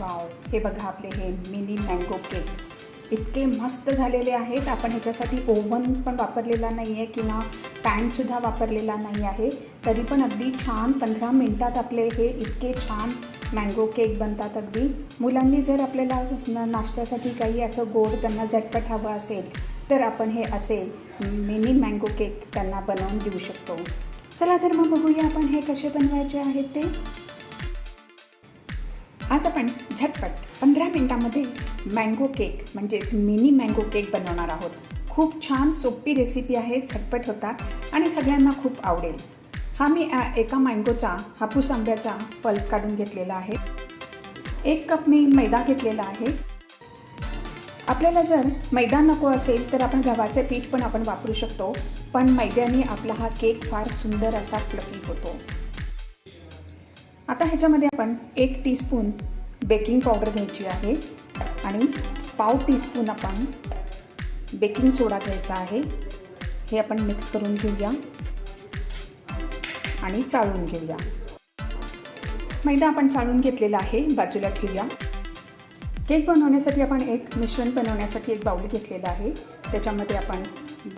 Wow. हे बघा आपले हे मिनी मँगो केक इतके मस्त झालेले आहेत. आपण ह्याच्यासाठी ओव्हन पण वापरलेला नाही आहे किंवा पॅनसुद्धा वापरलेला नाही आहे. तरी पण अगदी छान पंधरा मिनटात आपले हे इतके छान मँगो केक बनतात अगदी. मुलांनी जर आपल्याला नाश्त्यासाठी काही असं गोड त्यांना झटपट हवं असेल तर आपण हे असे मिनी मँगो केक त्यांना बनवून देऊ शकतो. चला तर मग बघूया आपण हे कसे बनवायचे आहेत ते. आज आपण झटपट पंधरा मिनटामध्ये मँगो केक म्हणजेच मिनी मँगो केक बनवणार आहोत. खूप छान सोपी रेसिपी आहे झटपट होतात आणि सगळ्यांना खूप आवडेल. हा मी एका मँगोचा हापूस आंब्याचा पल्प काढून घेतलेला आहे. एक कप मी मैदा घेतलेला आहे. आपल्याला जर मैदा नको असेल तर आपण गव्हाचे पीठ पण आपण वापरू शकतो पण मैद्याने आपला हा केक फार सुंदर असा फ्लफी होतो. आता ह्याच्यामध्ये आपण एक टीस्पून बेकिंग पावडर घ्यायची आहे आणि पाव टीस्पून आपण बेकिंग सोडा घ्यायचा आहे. हे आपण मिक्स करून घेऊया आणि चाळून घेऊया. मैदा आपण चाळून घेतलेला आहे बाजूला ठेवूया. केक बनवण्यासाठी आपण एक मिश्रण बनवण्यासाठी एक बाऊल घेतलेला आहे. त्याच्यामध्ये आपण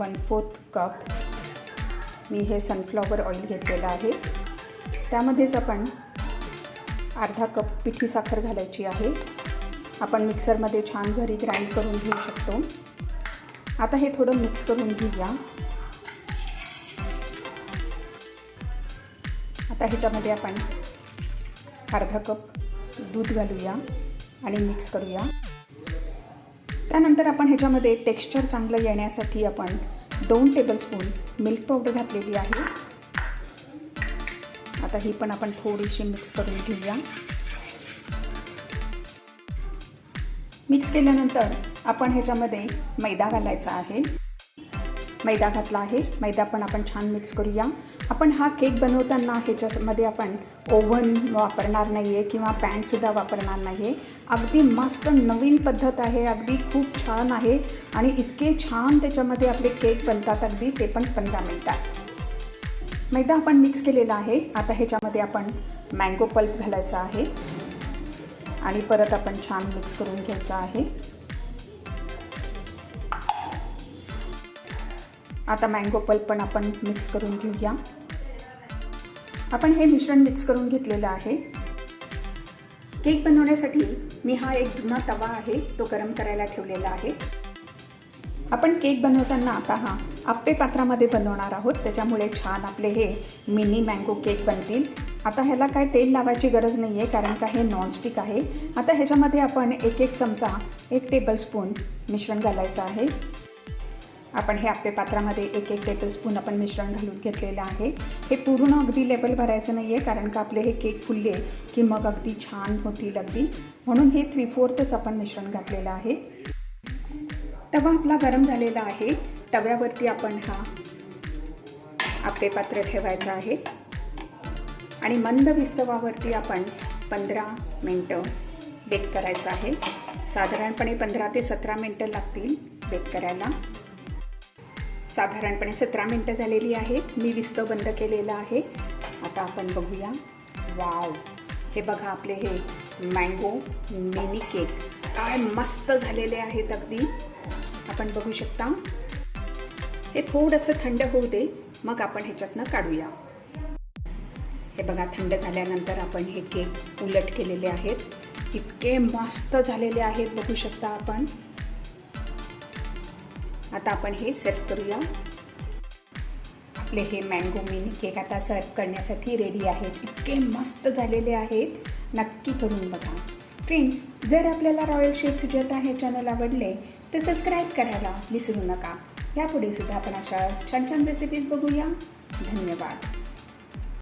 वन फोर्थ कप मी हे सनफ्लॉवर ऑइल घेतलेलं आहे. त्यामध्येच आपण अर्धा कप पिठी साखर घालायची आहे. आपण मिक्सरमध्ये छान घरी ग्राइंड करून घेऊ शकतो. आता हे थोडं मिक्स करून घेऊया. आता ह्याच्यामध्ये आपण अर्धा कप दूध घालूया आणि मिक्स करूया. त्यानंतर आपण ह्याच्यामध्ये टेक्स्चर चांगलं येण्यासाठी आपण दोन टेबलस्पून मिल्क पावडर घातलेली आहे. आता ही पण आपण थोडीशी मिक्स करून घेऊया. मिक्स केल्यानंतर आपण ह्याच्यामध्ये मैदा घालायचा आहे. मैदा घातला आहे. मैदा पण आपण छान मिक्स करूया. आपण हा केक बनवताना ह्याच्यामध्ये आपण ओव्हन वापरणार नाही आहे किंवा पॅनसुद्धा वापरणार नाही आहे अगदी मस्त नवीन पद्धत आहे. अगदी खूप छान आहे. आणि इतके छान त्याच्यामध्ये आपले केक बनतात अगदी ते पण पंधरा मिनटात. मैदा आपण मिक्स केलेला आहे. आता ह्याच्यामध्ये आपण मँगो पल्प घालायचा आहे. आणि परत आपण छान मिक्स करून घ्यायचं आहे. आता मँगो पल्प पण आपण मिक्स करून घेऊया. आपण हे मिश्रण मिक्स करून घेतलेलं आहे. केक बनवण्यासाठी मी हा एक जुना तवा आहे तो गरम करायला ठेवलेला आहे. आपण केक बनवताना आता हा आप्पे पात्रामध्ये बनवणार आहोत. त्याच्यामुळे छान आपले हे मिनी मँगो केक बनतील. आता ह्याला काय तेल लावायची गरज नाही आहे कारण का हे नॉनस्टिक आहे. आता ह्याच्यामध्ये आपण एक एक चमचा एक टेबलस्पून मिश्रण घालायचं आहे. आपण हे आप्पे पात्रामध्ये एक एक टेबलस्पून आपण मिश्रण घालून घेतलेलं आहे. हे पूर्ण अगदी लेबल भरायचं नाही आहे कारण का आपले हे केक फुलले की मग अगदी छान होतील अगदी. म्हणून हे थ्री फोर्थच आपण मिश्रण घातलेलं आहे. तवा आपला गरम झालेला आहे. तव्यावरती आपण हा आपले पात्र ठेवायचं आहे. आणि मंद विस्तवावरती आपण पंधरा मिनटं बेक करायचं आहे. साधारणपणे पंधरा ते सतरा मिनटं लागतील बेक करायला. साधारणपणे सतरा मिनटं झालेली आहेत. मी विस्तव बंद केलेला आहे. आता आपण बघूया. वाव हे बघा आपले हे मँगो मिनी केक काय मस्त झालेले आहेत अगदी. आपण बघू शकता. हे थोडंसं थंड होऊ दे मग आपण ह्याच्यातनं काढूया. हे बघा थंड झाल्यानंतर आपण हे केक उलट केलेले आहेत. इतके मस्त झालेले आहेत बघू शकता आपण. आता आपण हे सर्व करूया. आपले हे मँगो मिनी केक आता सर्व करण्यासाठी रेडी आहेत. इतके मस्त झालेले आहेत. नक्की करून बघा. फ्रेंड्स जर आपल्याला रॉयल शेफ सुजाता हे चॅनल आवडले तर सबस्क्राईब करायला विसरू नका. यापुढे सुद्धा आपण अशा छान छान रेसिपीज बघूया. धन्यवाद.